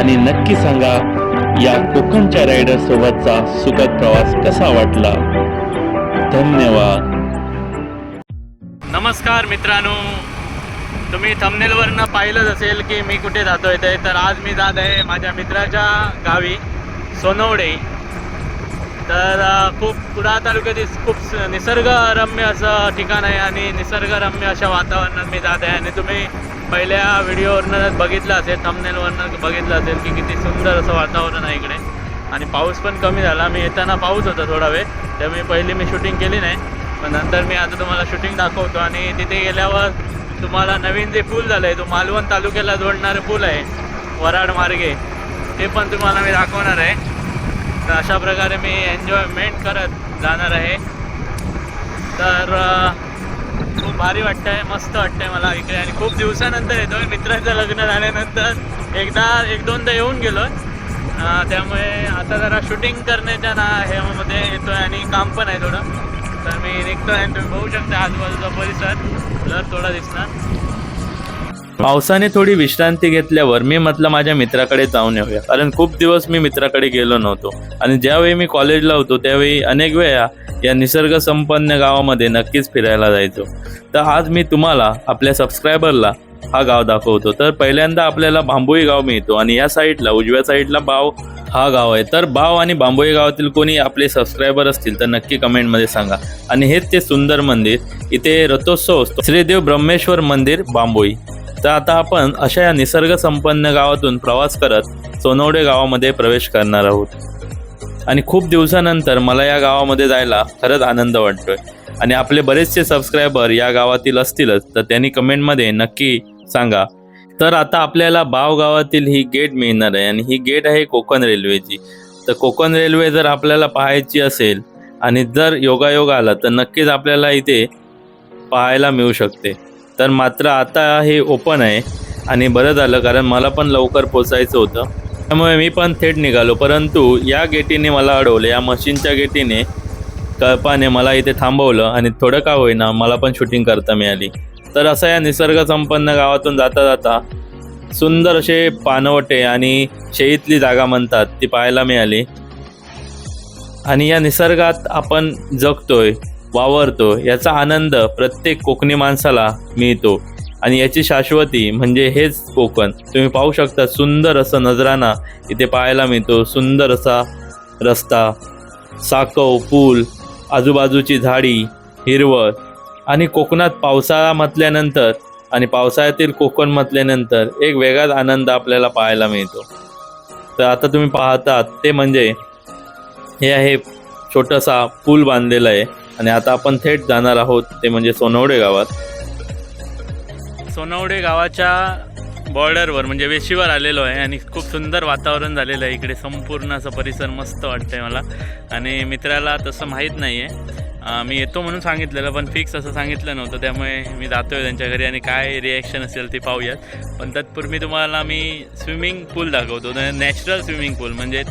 आणि नक्की सांगा या कोकणच्या रायडर सोबतचा सुखद प्रवास कसा वाटला? धन्यवाद. नमस्कार मित्रांनो. तुम्ही थंबनेलवरनं पाहिलंच असेल की मी कुठे जातोय ते तर आज मी जात आहे माझ्या मित्राच्या गावी सोनवडे. तर खूप कुडाळ तालुक्यातील खूप निसर्गरम्य असं ठिकाण आहे आणि निसर्गरम्य अशा वातावरणात मी जात आहे आणि तुम्ही पहिल्या व्हिडिओवरनं बघितलं असेल थंबनेलवरनं बघितलं असेल की किती सुंदर असं वातावरण आहे इकडे. आणि पाऊस पण कमी झाला. मी येताना पाऊस होता थोडा वेळ त्यामुळे पहिली मी शूटिंग केली नाही. पण नंतर मी आता तुम्हाला शूटिंग दाखवतो. आणि तिथे गेल्यावर तुम्हाला नवीन जे पूल झालं आहे तो मालवण तालुक्याला जोडणारं पूल आहे वराड मार्गे. ते पण तुम्हाला मी दाखवणार आहे. तर अशा प्रकारे मी एन्जॉयमेंट करत जाणार आहे. तर खूप भारी वाटतंय मस्त वाटतंय मला इकडे. आणि खूप दिवसानंतर येतोय मित्राचं लग्न झाल्यानंतर. एकदा एक दोनदा येऊन गेलो. त्यामुळे आता जरा शूटिंग करण्याच्या ना ह्यामध्ये येतोय आणि काम पण आहे थोडं. तर मी निघतोय आणि तुम्ही बघू शकता आजूबाजूचा परिसर. ब्लर थोडा दिसणार पावसाने थोडी विश्रांती घेतल्यावर मी म्हटलं माझ्या मित्राकडे जाऊन येऊया. कारण खूप दिवस मी मित्राकडे गेलो नव्हतो. आणि ज्यावेळी मी कॉलेजला होतो त्यावेळी अनेक वेळा या निसर्गसंपन्न गावामध्ये नक्कीच फिरायला जायचो. तर आज मी तुम्हाला आपल्या सबस्क्रायबरला हा गाव दाखवतो. तर पहिल्यांदा आपल्याला बांबोई गाव मिळतो आणि या साईडला उजव्या साईडला बाव हा गाव आहे. तर बाव आणि बांबोई गावातील कोणी आपले सबस्क्रायबर असतील तर नक्की कमेंटमध्ये सांगा. आणि हेच ते सुंदर मंदिर. इथे रथोत्सव असतो. श्रीदेव ब्रह्मेश्वर मंदिर बांबोई तर आता आपण अशा या निसर्गसंपन्न गावातून प्रवास करत सोनवडे गावामध्ये प्रवेश करणार आहोत. आणि खूप दिवसानंतर मला या गावामध्ये जायला खरंच आनंद वाटतोय. आणि आपले बरेचसे सबस्क्रायबर या गावातील असतीलच तर त्यांनी कमेंटमध्ये नक्की सांगा. तर आता आपल्याला बाव गावातील ही गेट मिळणार आहे आणि ही गेट आहे कोकण रेल्वेची तर कोकण रेल्वे जर आपल्याला पाहायची असेल आणि जर योगायोग आला तर नक्कीच आपल्याला इथे पाहायला मिळू शकते. तर मात्र आता हे ओपन आहे आणि बरं झालं कारण मला पण लवकर पोचायचं होतं. त्यामुळे मी पण थेट निघालो. परंतु या गेटीने मला अडवलं. या मशीनच्या गेटीने कळपाने मला इथे थांबवलं आणि थोडं का होईना मला पण शूटिंग करता मिळाली. तर असं या निसर्गसंपन्न गावातून जाता जाता सुंदर असे पानवटे आणि शेईतली जागा म्हणतात ती पाहायला मिळाली. आणि या निसर्गात आपण जगतोय वावरतो याचा आनंद प्रत्येक कोकणी माणसाला मिळतो. आणि याची शाश्वती म्हणजे हेच कोकण. तुम्ही पाहू शकता सुंदर असं नजराना इथे पाहायला मिळतो. सुंदर असा रस्ता साकव पूल आजूबाजूची झाडी हिरवळ आणि कोकणात पावसाळा म्हटल्यानंतर आणि पावसाळ्यातील कोकण म्हटल्यानंतर एक वेगळाच आनंद आपल्याला पाहायला मिळतो. तर आता तुम्ही पाहतात ते म्हणजे हे आहे छोटासा पूल बांधलेला आहे आणि आता आपण थेट जाणार आहोत ते म्हणजे सोनवडे गावात. सोनवडे गावाच्या बॉर्डरवर म्हणजे वेशीवर आलेलो आहे आणि खूप सुंदर वातावरण झालेलं आहे. इकडे संपूर्ण असं परिसर मस्त वाटतंय मला. आणि मित्राला तसं माहीत नाही आहे मी येतो म्हणून सांगितलेलं पण फिक्स असं सांगितलं नव्हतं. त्यामुळे मी जातो आहे त्यांच्या घरी आणि काय रिॲक्शन असेल ते पाहूयात. पण तत्पूर्वी तुम्हाला मी स्विमिंग पूल दाखवतो. नॅचरल स्विमिंग पूल म्हणजे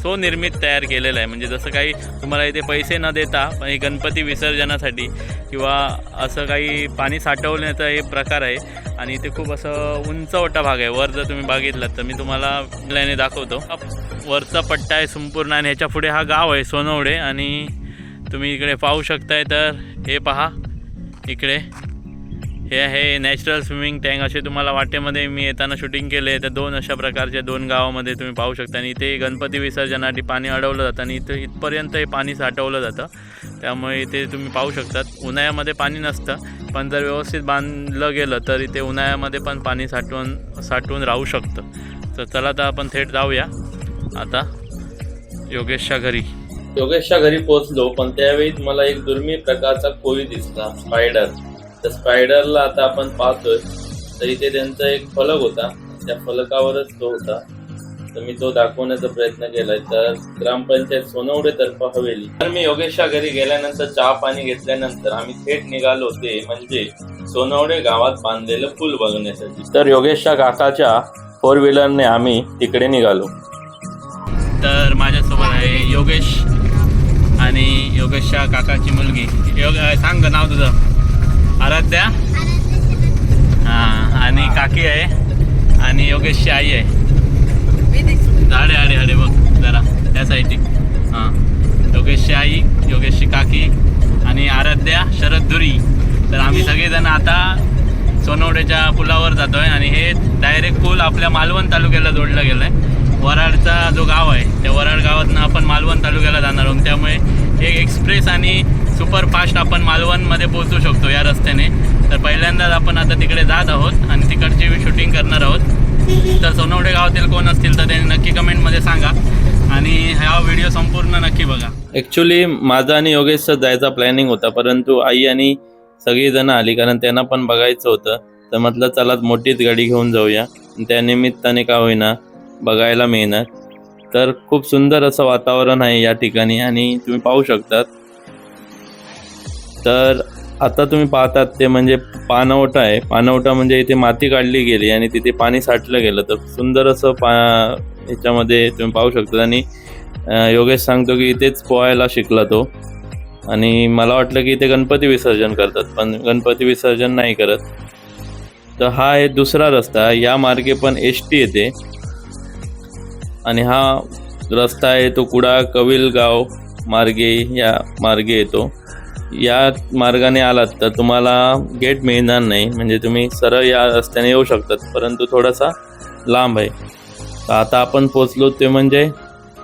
स्वनिर्मित तयार केलेलं आहे. म्हणजे जसं काही तुम्हाला इथे पैसे न देता पण हे गणपती विसर्जनासाठी किंवा असं काही पाणी साठवण्याचा हे प्रकार आहे. आणि इथे खूप असं उंचवटा भाग आहे. वर जर तुम्ही बघितलात तर मी तुम्हाला लाईने दाखवतो. वरचा पट्टा आहे संपूर्ण आणि ह्याच्या पुढे हा गाव आहे सोनवडे. आणि तुम्ही इकडे पाहू शकताय तर हे पहा. इकडे. हे आहे नॅचरल स्विमिंग टँक असे तुम्हाला वाटेमध्ये मी येताना शूटिंग केले तर दोन अशा प्रकारच्या दोन गावामध्ये तुम्ही पाहू शकता. आणि इथे गणपती विसर्जनासाठी पाणी अडवलं जातं आणि इथं इथपर्यंत हे पाणी साठवलं जातं. त्यामुळे इथे तुम्ही पाहू शकतात. उन्हाळ्यामध्ये पाणी नसतं पण जर व्यवस्थित बांधलं गेलं तर इथे उन्हाळ्यामध्ये पण पाणी साठवून साठवून राहू शकतं. तर चला तर आपण थेट जाऊया. आता योगेशच्या घरी. योगेशच्या घरी पोहोचलो पण त्यावेळी मला एक दुर्मिळ प्रकारचा कोळी दिसला स्पायडर त्या स्पायडरला आता आपण पाहतोय तर इथे त्यांचा एक फलक होता. त्या फलकावरच तो होता. तर मी तो दाखवण्याचा प्रयत्न केलाय. तर ग्रामपंचायत सोनवडे तर्फ हवेली. तर मी योगेशच्या घरी गेल्यानंतर चहा पाणी घेतल्यानंतर आम्ही थेट निघालो ते म्हणजे सोनवडे गावात बांधलेलं पूल बघण्यासाठी. तर योगेशच्या काकाच्या फोर व्हीलरने आम्ही तिकडे निघालो. तर माझ्यासोबत आहे योगेश आणि योगेशच्या काकाची मुलगी. योग सांग नाव तुझं. आराध्या? हां आणि काकी आहे. आणि योगेशची आई आहे. झाडे आडे आडे बघ जरा त्या साईडी हां. योगेशची आई योगेशची काकी आणि आराध्या शरद धुरी. तर आम्ही सगळेजण आता सोनवडेच्या पुलावर जातोय आणि हे डायरेक्ट पूल आपल्या मालवण तालुक्याला जोडलं गेलं आहे वराडचा जो गाव आहे त्या वराड गावातनं आपण मालवण तालुक्याला जाणार आहोत. त्यामुळे एक एक्सप्रेस आणि सुपर फास्ट आपण मालवणमध्ये पोहोचू शकतो या रस्त्याने. तर पहिल्यांदाच आपण आता तिकडे जात आहोत आणि तिकडची शूटिंग करणार आहोत. तर सोनवडे गावातील कोण असतील तर त्यांनी नक्की कमेंटमध्ये सांगा. आणि हा व्हिडिओ संपूर्ण नक्की बघा. ॲक्च्युली माझा आणि योगेशचा जायचा प्लॅनिंग होता परंतु आई आणि सगळीजणं आली कारण त्यांना पण बघायचं होतं. तर म्हटलं चला मोठीच गाडी घेऊन जाऊया. त्या निमित्ताने का होईना बघायला मिळणार. तर खूप सुंदर असं वातावरण आहे या ठिकाणी आणि तुम्ही पाहू शकतात. तर आता तुम्ही पाहतात ते म्हणजे पाणवठा आहे. पाणवठा म्हणजे इथे माती काढली गेली आणि तिथे पाणी साठलं गेलं. तर सुंदर असं पा ह्याच्यामध्ये तुम्ही पाहू शकता आणि योगेश सांगतो की इथेच पोहायला शिकला तो. आणि मला वाटलं की इथे गणपती विसर्जन करतात पण गणपती विसर्जन नाही करत. तर हा आहे दुसरा रस्ता या मार्गे पण एस टी येते. आणि हा रस्ता आहे तो कुडा कविलगाव मार्गे या मार्गे येतो. या मार्गाने आलात तर तुम्हाला गेट मिळणार नाही. म्हणजे तुम्ही सरळ या रस्त्याने येऊ शकतात परंतु थोडासा लांब आहे. तर आता आपण पोचलो ते म्हणजे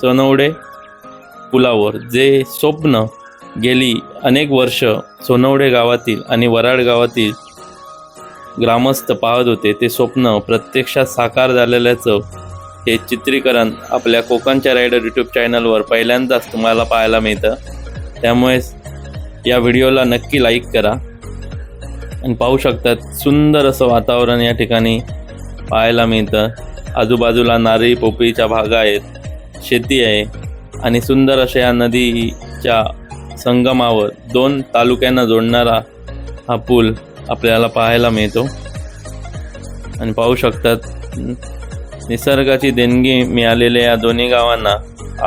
सोनवडे पुलावर जे स्वप्न गेली अनेक वर्ष सोनवडे गावातील आणि वराड गावातील ग्रामस्थ पाहत होते. ते स्वप्न प्रत्यक्षात साकार झालेल्याचं हे चित्रीकरण आपल्या कोकणच्या रायडर यूट्यूब चॅनलवर पहिल्यांदाच तुम्हाला पाहायला मिळतं. त्यामुळे या व्हिडिओला नक्की लाईक करा. आणि पाहू शकतात सुंदर असं वातावरण या ठिकाणी पाहायला मिळतं. आजूबाजूला नारळी पोपळीच्या भागा आहेत शेती आहे आणि सुंदर अशा या नदीच्या संगमावर दोन तालुक्यांना जोडणारा हा पूल आपल्याला पाहायला मिळतो. आणि पाहू शकतात निसर्गाची देणगी मिळालेल्या या दोन्ही गावांना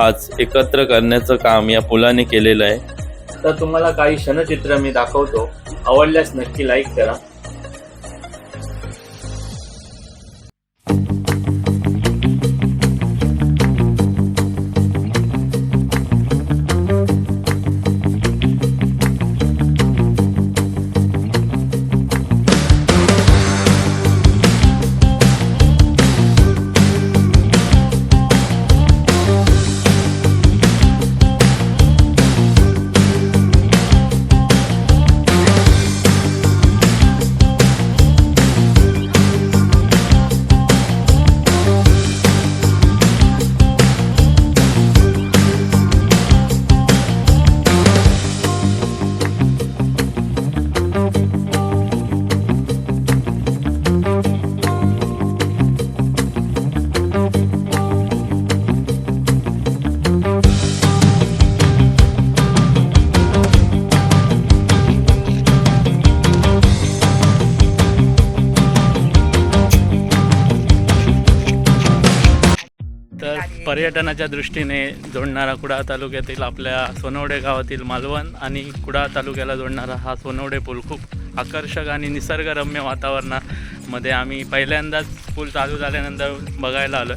आज एकत्र करण्याचं काम या पुलाने केलेलं आहे. तर तुम्हाला काही क्षणचित्र मी दाखवतो. आवडल्यास नक्की लाईक करा. तर पर्यटनाच्या दृष्टीने जोडणारा कुडाळ तालुक्यातील आपल्या सोनवडे गावातील मालवण आणि कुडाळ तालुक्याला जोडणारा हा सोनवडे पूल खूप आकर्षक आणि निसर्गरम्य वातावरणामध्ये आम्ही पहिल्यांदाच पूल चालू झाल्यानंतर बघायला आलो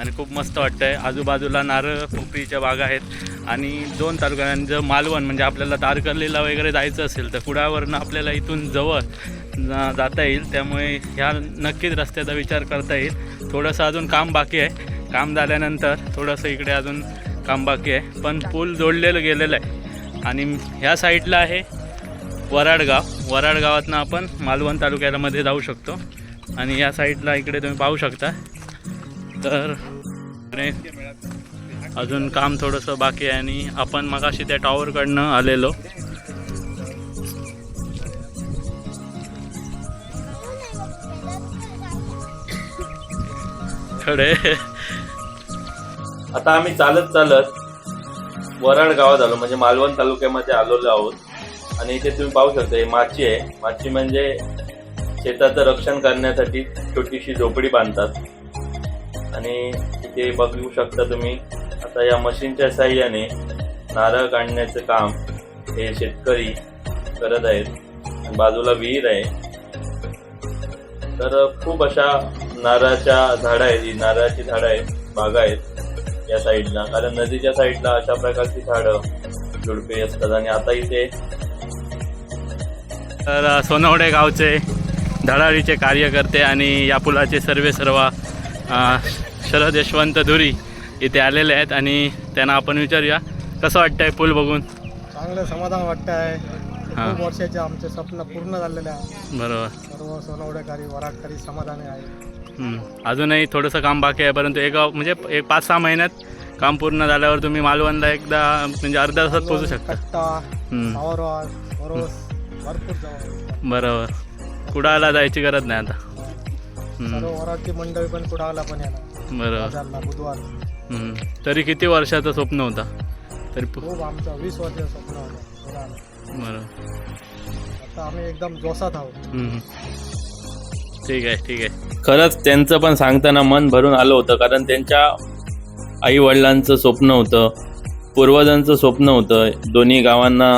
आणि खूप मस्त वाटतं आहे आजूबाजूला नारळ पोपरीच्या बागा आहेत आणि दोन तालुक्या जर मालवण म्हणजे आपल्याला तारकर्लीला वगैरे जायचं असेल तर कुडाळवरनं आपल्याला इथून जवळ जा- जाता येईल. त्यामुळे ह्या नक्कीच रस्त्याचा विचार करता येईल. थोडंसं अजून काम बाकी आहे. काम झाल्यानंतर थोडंसं इकडे अजून काम बाकी आहे. पण पूल जोडलेलं गेलेलं आहे. आणि ह्या साईडला आहे वराडगाव. वराड गावातनं आपण मालवण तालुक्यामध्ये जाऊ शकतो. आणि या साईडला इकडे तुम्ही पाहू शकता. तर अजून काम थोडंसं बाकी आहे आणि आपण मगाशी त्या टॉवरकडनं आलेलो. खडे. आता आम्ही चालत चालत वराड गावात आलो. म्हणजे मालवण तालुक्यामध्ये आलेलो आहोत. आणि इथे तुम्ही पाहू शकता हे माची आहे. माची म्हणजे शेताचं रक्षण करण्यासाठी छोटीशी झोपडी बांधतात. आणि इथे बघू शकता तुम्ही आता या मशीनच्या साह्याने नारळ काढण्याचं काम हे शेतकरी करत आहेत. आणि बाजूला विहीर आहे. तर खूप अशा नारळाच्या झाडं आहेत नारळाची झाडं आहेत बागा आहेत. या साईडला. कारण नदीच्या साईडला अशा प्रकारची झाडं झुडपे असतात. आणि आता इथे तर सोनवडे गावचे धडाडीचे कार्यकर्ते आणि या पुलाचे सर्वे सर्व शरद यशवंत धुरी इथे आलेले आहेत. आणि त्यांना आपण विचारूया कसं वाटतंय पूल बघून? चांगलं समाधान वाटतं आहे हा. खूप वर्षाचे आमचे स्वप्न पूर्ण झालेले आहे. बरोबर. सर्व सोनवडेकारी वराडकारी समाधानी आहे. अजूनही थोडंसं काम बाकी आहे परंतु एक म्हणजे एक पाच सहा महिन्यात काम पूर्ण झाल्यावर तुम्ही मालवणला एकदा म्हणजे अर्ध्या तासात पोहोचू शकता. बरोबर. कुडाला जायची गरज नाही आता. मंडळी पण कुडाला पण बरोबर. बुधवार. तरी किती वर्षाचं स्वप्न होता? तरी खूप आमचं वीस वर्षाचं स्वप्न होतं बरोबर. आता आम्ही एकदम जोशात आहोत. ठीक आहे ठीक आहे. खरंच त्यांचं पण सांगताना मन भरून आलं होतं कारण त्यांच्या आई वडिलांचं स्वप्न होतं पूर्वजांचं स्वप्न होतं दोन्ही गावांना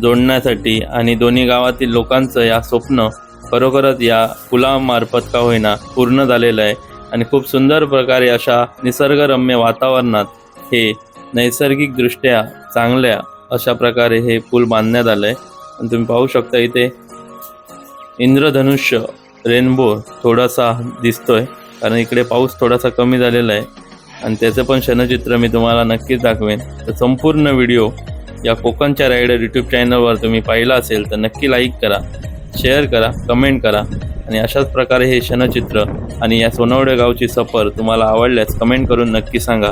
जोडण्यासाठी आणि दोन्ही गावातील लोकांचं या स्वप्न खरोखरच या पुलामार्फत का होईना पूर्ण झालेलं आहे. आणि खूप सुंदर प्रकारे अशा निसर्गरम्य वातावरणात हे नैसर्गिकदृष्ट्या चांगल्या अशा प्रकारे हे पूल बांधण्यात आलं आहे आणि तुम्ही पाहू शकता इथे इंद्रधनुष्य रेनबो थोडासा दिसतोय कारण इकडे पाऊस थोडासा कमी झालेला आहे. आणि त्याचं पण क्षणचित्र मी तुम्हाला नक्कीच दाखवेन. तर संपूर्ण व्हिडिओ या कोकणच्या रायडर यूट्यूब चॅनलवर तुम्ही पाहिला असेल तर नक्की लाईक करा शेअर करा कमेंट करा. आणि अशाच प्रकारे हे क्षणचित्र आणि या सोनवडे गावची सफर तुम्हाला आवडल्यास कमेंट करून नक्की सांगा.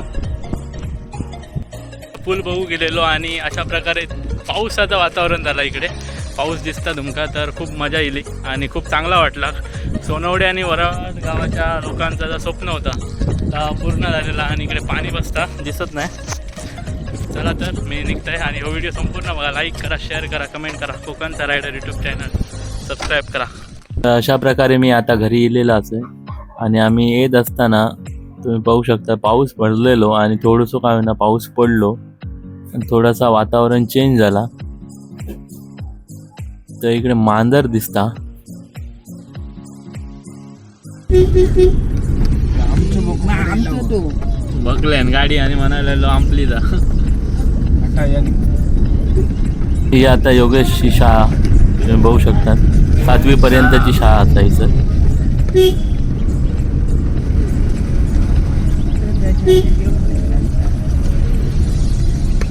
पूल बघू गेलेलो आणि अशा प्रकारे पावसाचं वातावरण झालं इकडे. पाऊस दिसता तुमका तर खूप मजा येईल आणि खूप चांगला वाटला. सोनवडे आणि वराड गावाच्या लोकांचा जो स्वप्न होता तो पूर्ण झालेला आणि इकडे पाणी बसता दिसत नाही. चला तर मी निघतोय आणि हा व्हिडिओ संपूर्ण बघा. लाईक करा शेअर करा कमेंट करा. कोकणचा रायडर यूट्यूब चॅनल सबस्क्राईब करा. तर अशा प्रकारे मी आता घरी येलेलो आहे. आणि आम्ही येत असताना तुम्ही पाहू शकता पाऊस पडलेलो आणि थोडंसं काय होईना पाऊस पडलो. आणि थोडासा वातावरण चेंज झाला. तर इकडे मांजर दिसता. बघले गाडी आणि म्हणायला आंपली जा. ही आता योगेशची शाळा. तुम्ही बघू शकता सातवी पर्यंतची शाळा असायचं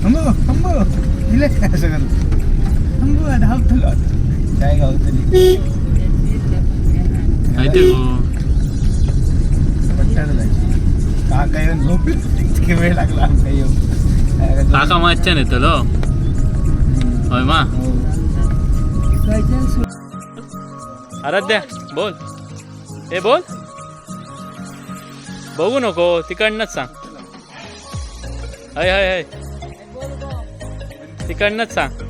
थांबव थांबव. दिले काय सगळं थांबव धावतो काय गाव तरी माहिती हो का काय झोपली इतके वेळ लागला. काका मच्छा नेतलो होय मा. आराध्या बोल. ए बोल. बघू नको तिकडनंच सांग. हय हय हय. तिकडनंच सांग.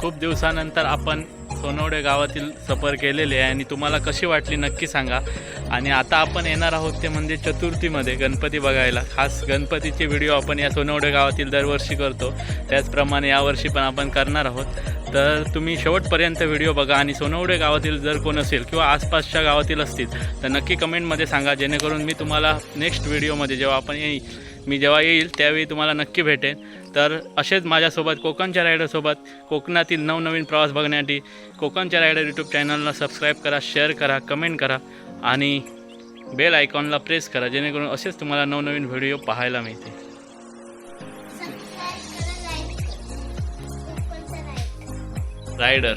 खूप दिवसानंतर आपण सोनवडे गावातील सफर केलेले आहे आणि तुम्हाला कशी वाटली नक्की सांगा. आणि आता आपण येणार आहोत ते म्हणजे चतुर्थीमध्ये गणपती बघायला. खास गणपतीचे व्हिडिओ आपण या सोनवडे गावातील दरवर्षी करतो. त्याचप्रमाणे यावर्षी पण आपण करणार आहोत. तर तुम्ही शेवटपर्यंत व्हिडिओ बघा आणि सोनवडे गावातील जर कोण असेल किंवा आसपासच्या गावातील असतील तर नक्की कमेंटमध्ये सांगा. जेणेकरून मी तुम्हाला नेक्स्ट व्हिडिओमध्ये जेव्हा आपण येईल मी जेव्हा येईल त्यावेळी तुम्हाला नक्की भेटेन. तर असेच माझ्यासोबत कोकणच्या रायडरसोबत कोकणातील नवनवीन प्रवास बघण्यासाठी कोकणच्या रायडर यूट्यूब चॅनलला सबस्क्राईब करा शेअर करा कमेंट करा आणि बेल आयकॉनला प्रेस करा जेणेकरून असेच तुम्हाला नवनवीन व्हिडिओ पाहायला मिळते रायडर.